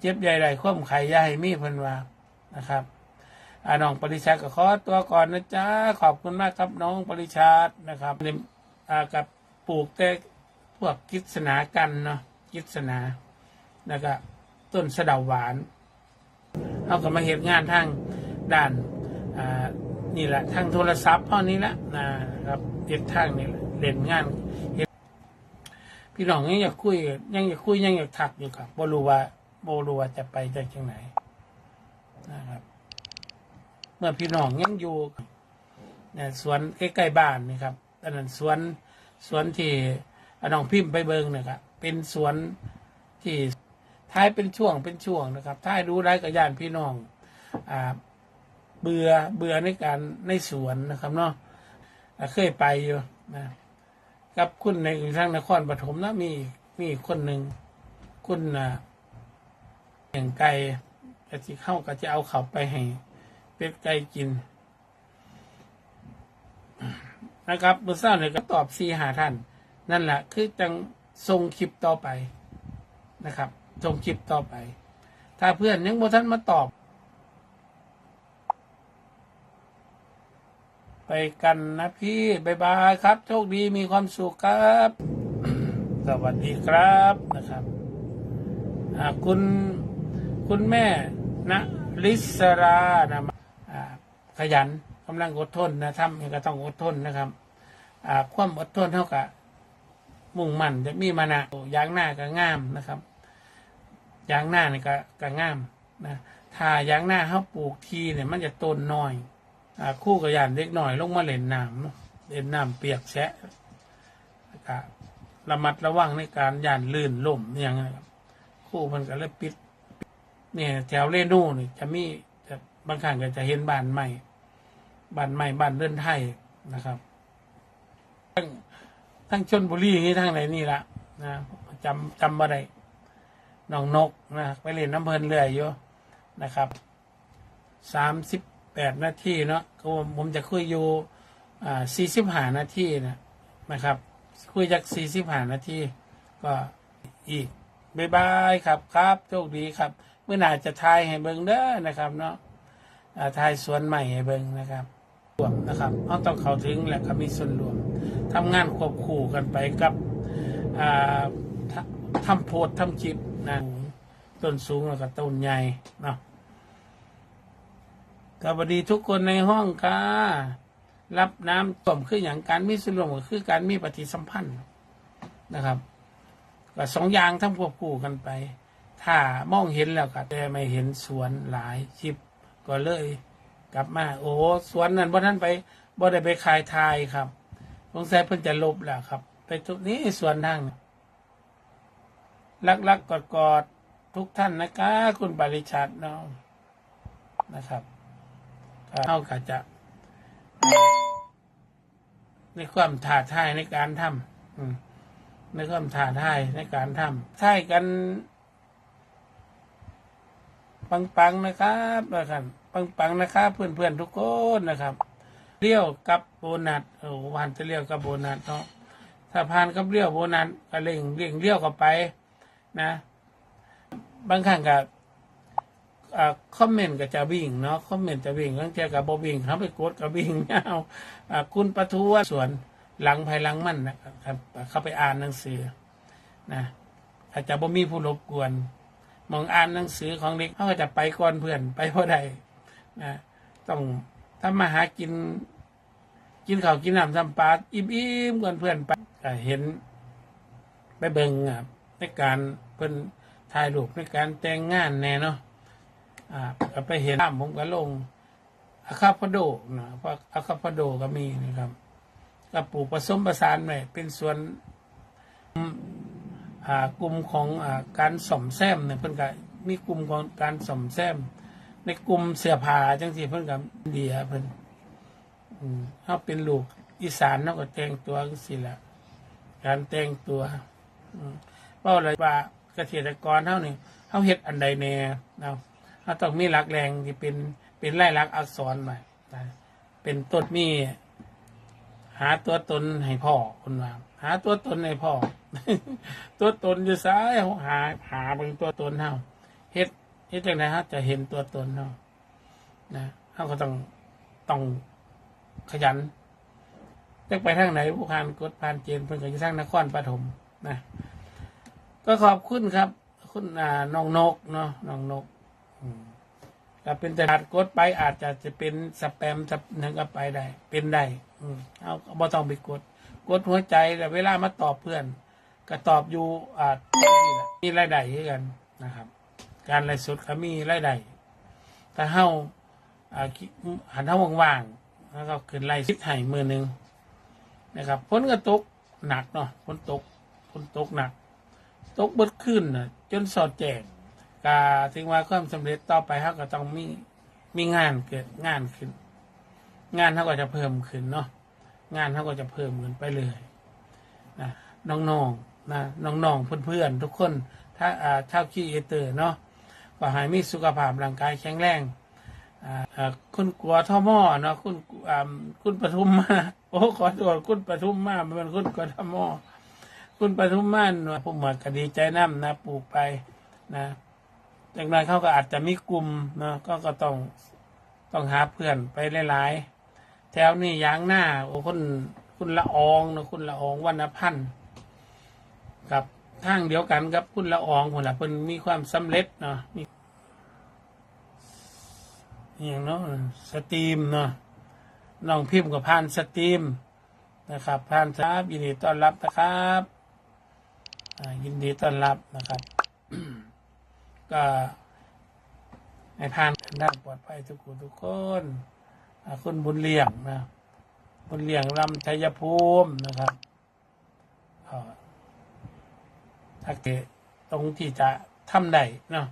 เจ็บใหญ่ใดข้อมไข่ยาให้มีเพิ่นว่านะครับอาน้องปริชาก็ขอตัวก่อนนะจ๊ะขอบคุณมากครับน้องปริชาตนะครับอากับปลูกแต่พวกกิษณากันเนาะกิษณาแล้วก็ต้นสะดาหวานเอาก็มาเห็นงานทางด้านอ่านี่แหละทางโทรศัพท์เท่านี้ละนะครับเห็นทางนี่เล่นงานพี่น้องยังอยากคุยยังอยากคุยยังอยากถักอยู่ครับบ่รู้ว่า บรัวจะไปจากจังไหนนะครับ เมื่อพี่น้องยังอยู่เนี่ยสวนใกล้ๆบ้านนี่ครับอันนั้นสวนสวนที่อน้องพิมพ์ไปเบิงเนะครับเป็นสวนที่ท้ายเป็นช่วงเป็นช่วงนะครับท้ายรู้ได้กับญาติพี่น้องอ่าเบื่อเบื่อในการในสวนนะครับเนาะอ่าเคยไปอยู่นะกับคุณในทางนครปฐมนะมีมีคนหนึ่งคุณอย่างไก่กะทิเข้าก็จะเอาเขาไปให้เป็ดไก่กิน นะครับเมื่อเช้าเนี่ยก็ตอบซีหาท่าน นั่นแหละคือจังส่งคลิปต่อไปนะครับส่งคลิปต่อไป ถ้าเพื่อนยังบ่ท่านมาตอบ ไปกันนะพี่บายบายครับ โชคดีมีความสุขครับ สวัสดีครับนะครับอ่าคุณ คุณแม่นะลิศรานะอ่าขยันกำลังอดทนนะทำเองก็ต้องอดทนนะครับความอดทนเท่ากับมุ่งมั่นจะมีมานะยางหน้าก็งามนะครับยางหน้านี่ก็ก็งามนะถ้ายางหน้าเขาปลูกทีเนี่ยมันจะต้นน้อยอคู่กับยานเล็กหน่อยลงมาเล่นน้ำเนาะเล่นน้ำเปียกแฉะระมัดระวังในการยานลื่นล่มอย่างเงี้ยครับคู่มันก็เลยปิด เนี่ยแถวเรนูนี่จะมีจะบางครั้งก็จะเห็นบ้านใหม่บ้านใหม่บ้านเลื่อนไทยนะครับทั้งทั้งชนบุรีนี่ทั้งไหนนี่ละนะจำจำบ่ได้น้องนกนะไปเล่นน้ำเพลินเรื่อยอยู่นะครับสามสิบแปดนาทีเนาะก็ผมจะคุยอยู่อ่าสี่สิบห้านาทีนะนะครับ คุยจากสี่สิบห้านาทีก็อีกบายบายครับครับโชคดีครับ เมื่อหนาจะทายให้เบิงเด้อนะครับ เนาะทายสวนใหม่ให้เบิงนะครับรวมนะครับเอาต้องเข้าถึงและก็มีส่วนรวมทำงานควบคู่กันไปกับอ่าทำโพดทำคลิปนะต้นสูงแล้วก็ต้นใหญ่เนาะสวัสดีทุกคนในห้องค่ะรับน้ำต้มคืออย่างการมีส่วนรวมก็คือการมีปฏิสัมพันธ์นะครับก็สองอย่างทั้งควบคู่กันไป ถ้ามองเห็นแล้วก็แต่ไม่เห็นสวนหลายชิปก็เลย กลับมา โอ้สวนนั้นบ่ท่านไปบ่ได้ไปขายทายครับสงสัยเพิ่นจะลบแล้วครับ ไปทุกนี้สวนทางรักๆกกอดๆทุกท่านนะคะคุณบริชัดเนาะนะครับเท่ากับจะในความท้าทายในการทำในความท้าทายในการทำท้ายกัน ปังๆนะครับนะครับปังๆนะครับเพื่อนๆทุกคนนะครับเลี้ยวกับโบนัสโอ้วันจะเลี้ยวกับโบนัสเนาะถ้าผ่านกับเลี้ยวโบนัสก็เร่งเร่งเลี้ยวเข้าไปนะ บางครั้งกับอ่าคอมเมนต์ก็จะวิ่งเนาะคอมเมนต์จะวิ่งบางทีกับบวิ่งเขาไปกดกับวิ่งเอาอ่าคุณประท้วสวนหลังภายหลังมั่นนะครับ เข้าไปอ่านหนังสือนะอาจจะบ่มีผู้รบกวน มองอ่านหนังสือของเด็กเขาก็จะไปก่อนเพื่อนไปเพราะใดนะต้องถ้ามาหากิน กินข้าวกินน้ำทำปลาอิ่มๆก่อนเพื่อนไปเห็นไปเบิ่งอะในการเพิ่นถ่ายรูปในการแต่งงานแน่เนาะอ่าไปเห็นน้ำผมก็ลงอะคาพโดนะเพราะอะคาพโดก็มีนะครับก็ปลูกผสมประสานไว้เป็นส่วน กลุ่มของอการสมแซมเนี่ยเพิ่นก็มีกลุ่มของการสมแซม ในกลุ่มเสื้อผ้าจังซี่เพิ่นก็เดียเพิ่นอืมเฮาเป็นลูกอีสานเฮาก็แต่งตัวจังซี่แหละการแต่งตัวเว้าเลยว่าเกษตรกรเฮานี่เฮาเฮ็ดอันใดแน่เนาะเราต้องมีหลักแรงที่เป็นเป็นไล่ลักษณ์อักษรใหม่เป็นต้นมี หาตัวตนให้พ่อคนว่าหาตัวตนให้พ่อ ตัวตนอยู่ซ้ายหาหาเป็นตัวตนเฮาเฮ็ดเฮ็ดจังไดฮะจะเห็นตัวตนเนานะเขาก็ต้องต้องขยันจะไปทางไหนผู้พานกดพานเจนเพิ่นก็จะทางนครปฐมนะก็ขอบคุณครับ คุณอ่าน้องนกเนาะน้องนกถ้าเป็นต่อาจกดไปอาจจะจะเป็นสแปมสับนึงก็ไปได้ เป็นได้เอาบ่ต้องไปกด กดหัวใจแต่เวลามาตอบเพื่อน ก็ตอบอยู่อ่ามีรายได้ให้กันนะครับ การไลฟ์สดก็มีรายได้ถ้าเฮาอ่าหันเฮาว่างๆแล้วก็ขึ้นไล่สิบไห้มือหนึ่งนะครับฝนก็ตกหนักเนาะฝนตกฝนตกหนัก ตกเบิดขึ้นน่ะจนสอดแจกกาถึงว่าความสำเร็จต่อไปเขาก็ต้องมีมีงานเกิดงานขึ้น งานเขาก็จะเพิ่มขึ้นเนาะงานเขาก็จะเพิ่มขึ้นไปเลยนะน้องๆ นะน้องๆเพื่อนๆทุกคนถ้าอ่าชาวคีเอเตอร์เนาะก็ให้มีสุขภาพร่างกายแข็งแรงอ่าคุณกลัวท่อหม้อเนาะคุณอ่าคุณปทุมมาโอ้ขอโทษคุณปทุมมามันคุณกลัวท่อหม้อคุณปทุมมานว่าผู้หมวดก็ดีใจน้ำนะปลูกไปนะจากนั้นเขาก็อาจจะมีกลุ่มเนาะก็ก็ต้องต้องหาเพื่อนไปหลายๆแถวนี้ยางหน้าโอ้คุณคุณละอองเนาะคุณละอองวรรณพันธ์ กับทางเดียวกันกับคุณละอองคนละเพิ่นมีความสำเร็จเนาะมีอย่างเนาะสตรีมเนาะน้องพิมพ์กับพานสตรีมนะครับพานครับยินดีต้อนรับนะครับยินดีต้อนรับนะครับ ก็ให้พานด้านปลอดภัยทุกคนทุกคนคุณบุญเลี้ยงนะบุญเลี้ยงลำชัยภูมินะครับ ถ้าเกตรงที่จะทำได้เนาะ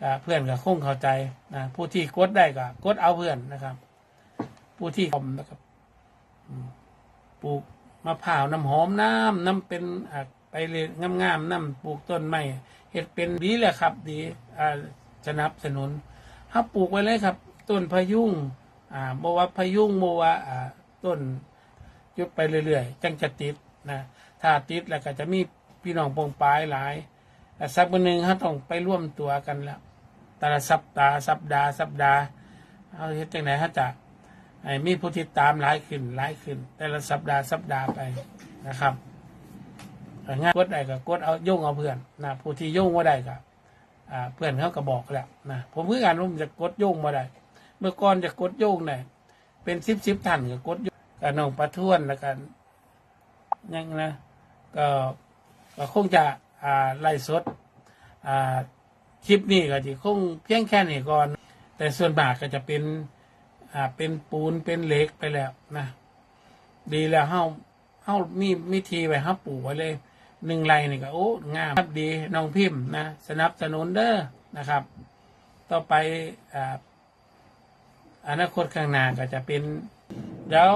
ก็เพื่อนก็คงเข้าใจนะผู้ที่กดได้ก็กดเอาเพื่อนนะครับ ผู้ที่คมนะครับปลูกมะพร้าวน้ำหอมน้ำน้ำเป็นไปเลยงามๆน้ำปลูกต้นไม้เห็ดเป็นดีแหละครับ ดีอ่าสนับสนุนถ้าปลูกไว้เลยครับ ต้นพะยุงอ่าโมว่าพะยุงโมว่าอ่าต้นยุดไปเรื่อยๆจังจะติดนะถ้าติดแล้วก็จะมี พี่น้องปองปลายหลายแต่สักวันหนึ่งเขาต้องไปร่วมตัวกันแล้วแต่ละสัปดาห์สัปดาห์สัปดาห์เอาเฮ็ดจังไหนเขาจะให้มีผู้ติดตามหลายขึ้นหลายขึ้น แต่ละสัปดาห์สัปดาห์ไปนะครับแต่งานกดได้ก็กดเอาโยงเอาเพื่อนนะผู้ที่โยงว่าได้ก็อ่าเพื่อนเขาก็บอกแล้วนะผมเพื่อการว่าผมจะกดโยงมาได้ เมื่อก่อนจะกดโยงเนี่ยเป็นสิบสิบท่านก็กดยงกับน้องประท้วนแล้วกันยังนะก็ ก็คงจะอ่าไล่สดอ่าคลิปนี้ก็จะคงเพียงแค่นี้ก่อน แต่ส่วนมากก็จะเป็นอ่าเป็นปูนเป็นเหล็กไปแล้วนะ ดีแล้วเฮาเฮามีมิธีไว้เฮาปลูกไว้เลยหนึ่งไรนี่ก็โอ้งามครับดีน้องพิมพ์นะสนับสนุนเด้อนะครับ ต่อไปอ่าอนาคตข้างหน้าก็จะเป็นเดี๋ยว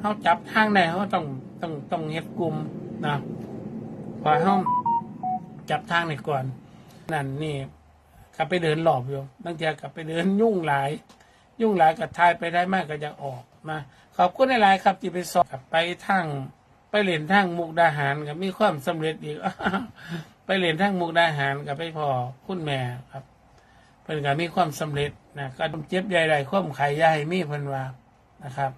เฮาจับทางได้เฮาต้องต้องต้องเฮ็ดกลุ่มนะ พอเฮาจับทางนี่ก่อน นั่นนี่กลับไปเดินหลอบอยู่บางทีกลับไปเดินยุ่งหลาย ยุ่งหลายกับทายไปได้มากก็จะออกมาขอบคุณหลายครับที่ไปสอบกับไปทั้งไปเรียนทั้งมุกดาหารกับมีความสำเร็จอีกไปเรียนทั้งมุกดาหารกับไปพอคุณแม่ครับเพิ่นก็มีความสำเร็จนะก็เจ็บใหญ่ใดความไข่ให้มีเพิ่นว่านะครับ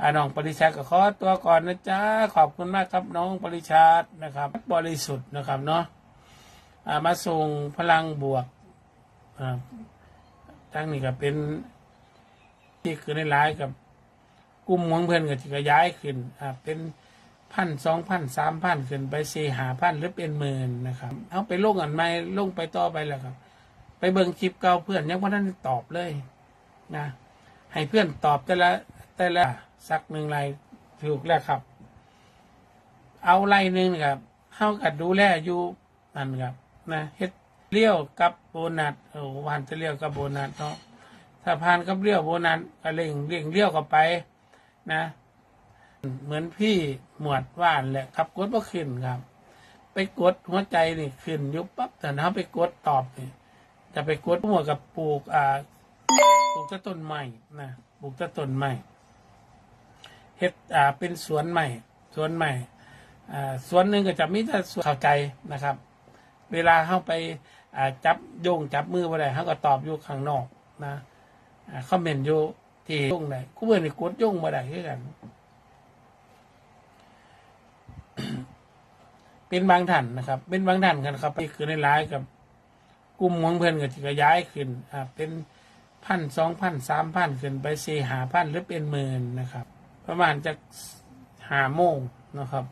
อาน้องปริชาติก็ขอตัวก่อนนะจ๊ะขอบคุณมากครับน้องปริชาตนะครับ บริสุทธิ์นะครับเนาะอ่ามาส่งพลังบวกอ่าทั้งนี้ก็เป็นที่คือในหลายกับกลุ่มของเพื่อนก็จะขยายขึ้นอ่าเป็นพันสองพันสามพันขึ้นไปสี่หาพันหรือเป็นหมื่นนะครับ เอาไปลงอันไหมลงไปต่อไปแล้วครับ ไปเบิ่งคลิปเก่าเพื่อนยังว่าท่านได้ตอบเลยนะให้เพื่อนตอบแต่ละ แต่ละสักหนึ่งไรถูกแล้วครับ เอาไรหนึ่งครับเข้ากับดูแลอยู่นั่นครับนะเฮ็ดเลี้ยวกับโบนัสโอ้วันจะเลี้ยวกับโบนัสเนาะถ้าผ่านกับเลี้ยวโบนัสก็เร่งเร่งเลี้ยวเข้าไปนะ เหมือนพี่หมวดว่านแหละขับกดว่าขึ้นครับ ไปกดหัวใจนี่ขึ้นยุบปั๊บแต่ถ้าไปกดตอบนี่จะไปกดหัวกับปลูกอ่าปลูกต้นต้นใหม่นะปลูกต้นต้นใหม่ เฮ็ดอ่าเป็นสวนใหม่สวนใหม่อ่าสวนหนึ่งก็จะมีแต่สวนเข้าใจนะครับ เวลาเข้าไปอ่าจับโยงจับมือบ่ได้เขาก็ตอบอยู่ข้างนอกนะอ่าคอมเมนต์อยู่ที่โยงได้กูเบื่อนี่กดโยงบ่ได้คือกัน เป็นบางท่านนะครับ เป็นบางท่านกันครับที่คือในไลน์กับกลุ่มของเพื่อนก็จะขยายขึ้นอ่าเป็นพันสองพันสามพันขึ้นไปสี่หาพันหรือเป็นหมื่นนะครับ ประมาณจะหาโมงนะครับ